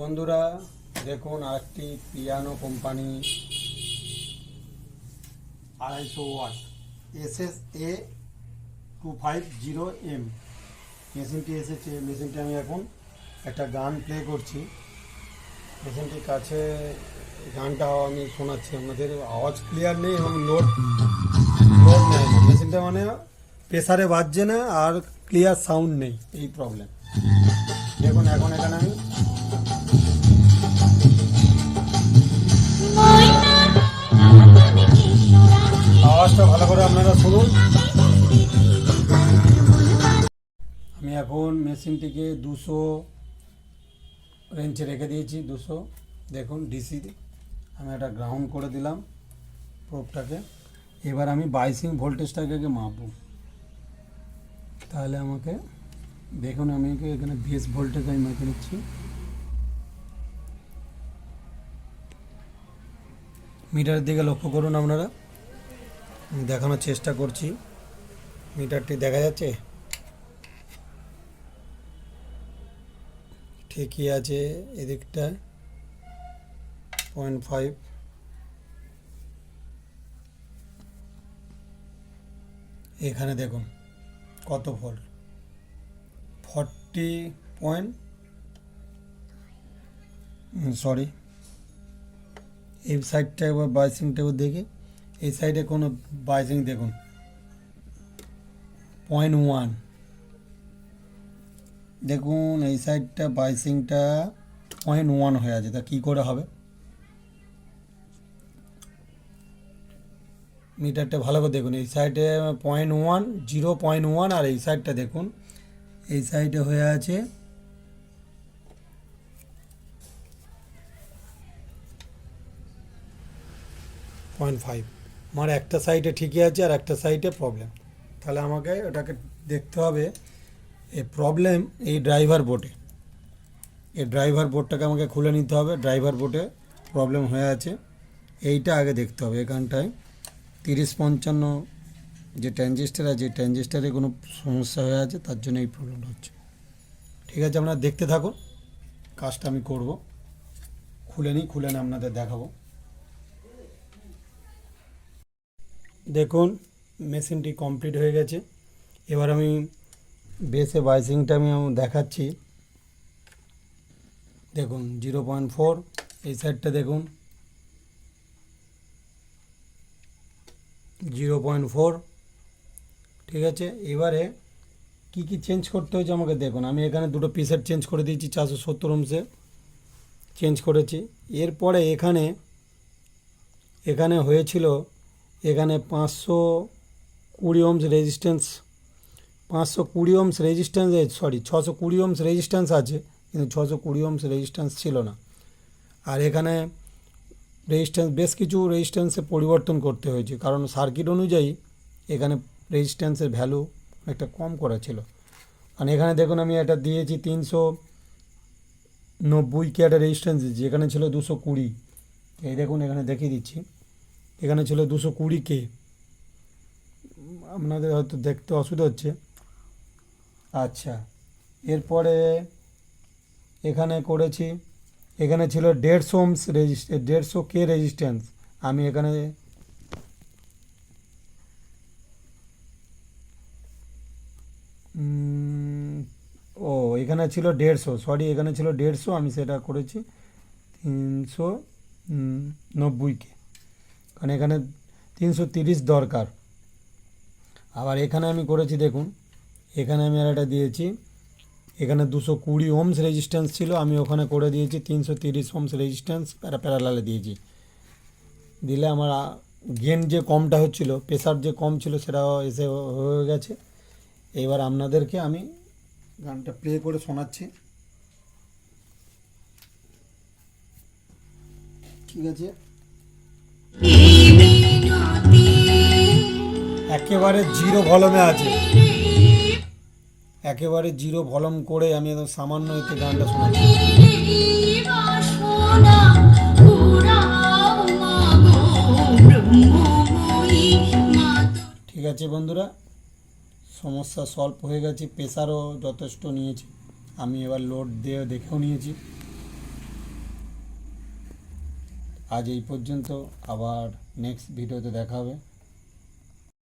বন্ধুরা, দেখুন আরেকটি পিয়ানো কোম্পানি, আড়াইশো watt S S A two five zero M. মেশিনটি এসেছে, মেশিনটি আমি এখন একটা গান প্লে করছি। মেশিনটির কাছে গানটা আমি শোনাচ্ছি। আপনাদের আওয়াজ ক্লিয়ার নেই এবং লোড লোড নেয় না। মেশিনটা মানে প্রেসারে বাজছে না আর ক্লিয়ার সাউন্ড নেই, এই প্রবলেম দেখুন, এখন এখানে আমি ভালো করে আপনারা শুনুন। আমি এখন মেশিনটিকে দুশো রেঞ্চে রেখে দিয়েছি, দুশো। দেখুন ডিসি আমি একটা গ্রাউন্ড করে দিলাম প্রোবটাকে এবার আমি বাইসিং ভোল্টেজটাকে মাপবো। তাহলে আমাকে, দেখুন আমি এখানে বেস ভোল্টেজ আমি মেপে নিচ্ছি। মিটারের দিকে লক্ষ্য করুন আপনারা। দেখানোর চেষ্টা করছি। মিটারটি দেখা যাচ্ছে? ঠিকই আছে এদিকটা। Point five. এখানে দেখুন কত ভোল্ট? Forty point sorry. এই সাইডটা একবার বাইসিংটা দেখি এই সাইডে কোনো বাইসিং দেখুন। Point one. দেখুন, এই সাইডটা বাইসিংটা পয়েন্ট ওয়ান হয়ে আছে। তা কী করে হবে? মিটারটা ভালো করে দেখুন। এই সাইডে point one, zero point one, আর এই সাইডটা দেখুন। এই সাইডে হয়ে আছে পয়েন্ট ফাইভ। আমার একটা সাইডে ঠিকই আছে আর একটা সাইডে প্রবলেম তাহলে আমাকে ওটাকে দেখতে হবে, এই প্রবলেম এই ড্রাইভার বোর্ডে এই ড্রাইভার বোর্ডটাকে আমাকে খুলে নিতে হবে ড্রাইভার বোর্ডে প্রবলেম হয়ে আছে। এইটা আগে দেখতে হবে এখানটায়। তিরিশ পঞ্চান্ন যে ট্রানজিস্টার আছে ট্রানজিস্টারে কোনো সমস্যা হয়ে আছে, তার জন্য এই প্রবলেমটা হচ্ছে। ঠিক আছে, আপনারা দেখতে থাকুন। কাজটা আমি করব। খুলে নিই, খুলে আপনাদের দেখাবো। দেখুন, মেশিনটি কমপ্লিট হয়ে গেছে। এবার আমি বেসে বাইসিংটা আমি দেখাচ্ছি। দেখুন জিরো পয়েন্ট ফোর এই সাইডটা দেখুন। জিরো পয়েন্ট ফোর ঠিক আছে? এবারে কি কি চেঞ্জ করতে হয়েছে আমাকে দেখুন। আমি এখানে দুটো পিসের চেঞ্জ করে দিয়েছি, চারশো সত্তর অংশে চেঞ্জ করেছি। এরপরে এখানে এখানে হয়েছিল এখানে পাঁচশো কুড়ি ওমস রেজিস্ট্যান্স পাঁচশো কুড়ি ওমস রেজিস্ট্যান্স সরি ছশো কুড়ি ওমস রেজিস্ট্যান্স আছে, কিন্তু ছশো কুড়ি ওমস রেজিস্ট্যান্স ছিল না। আর এখানে রেজিস্ট্যান্স বেশ কিছু রেজিস্ট্যান্সে পরিবর্তন করতে হয়েছে, কারণ সার্কিট অনুযায়ী এখানে রেজিস্ট্যান্সের ভ্যালু একটা কম করা ছিল। কারণ এখানে দেখুন, আমি এটা দিয়েছি তিনশো নব্বই কে একটা রেজিস্ট্যান্স দিয়েছি এখানে ছিল দুশো কুড়ি। এই দেখুন, এখানে দেখিয়ে দিচ্ছি। এখানে ছিল দুশো কুড়ি কে। আপনাদের হয়তো দেখতে অসুবিধা হচ্ছে। আচ্ছা এরপরে এখানে করেছি, এখানে ছিল দেড়শো ওমস রেজিস্ট দেড়শো কে রেজিস্ট্যান্স আমি এখানে ও, এখানে ছিল দেড়শো সরি এখানে ছিল দেড়শো, আমি সেটা করেছি তিনশো নব্বই কে। কারণ এখানে তিনশো তিরিশ দরকার। আবার এখানে আমি করেছি দেখুন, এখানে আমি আর একটা দিয়েছি। এখানে দুশো কুড়ি ওমস রেজিস্ট্যান্স ছিল, আমি ওখানে করে দিয়েছি, তিনশো তিরিশ ওমস রেজিস্ট্যান্স প্যারা প্যারালালে দিয়েছি। দিলে আমার গেন যে কমটা হচ্ছিল প্রেশার যে কম ছিল সেটা এসে হয়ে গেছে। এবার আপনাদেরকে আমি গানটা প্লে করে শোনাচ্ছি। ঠিক আছে? একেবারে জিরো ভলমে আছে। একেবারে জিরো ভলম করে আমি একদম সামান্য এতে গানটা শোনাচ্ছি। ঠিক আছে বন্ধুরা, সমস্যা সলভ হয়ে গেছে প্রেশারও যথেষ্ট নিয়েছি। আমি এবার লোড দিয়ে দেখেও নিয়েছি। আজ এই পর্যন্ত, আবার নেক্সট ভিডিওতে দেখা হবে।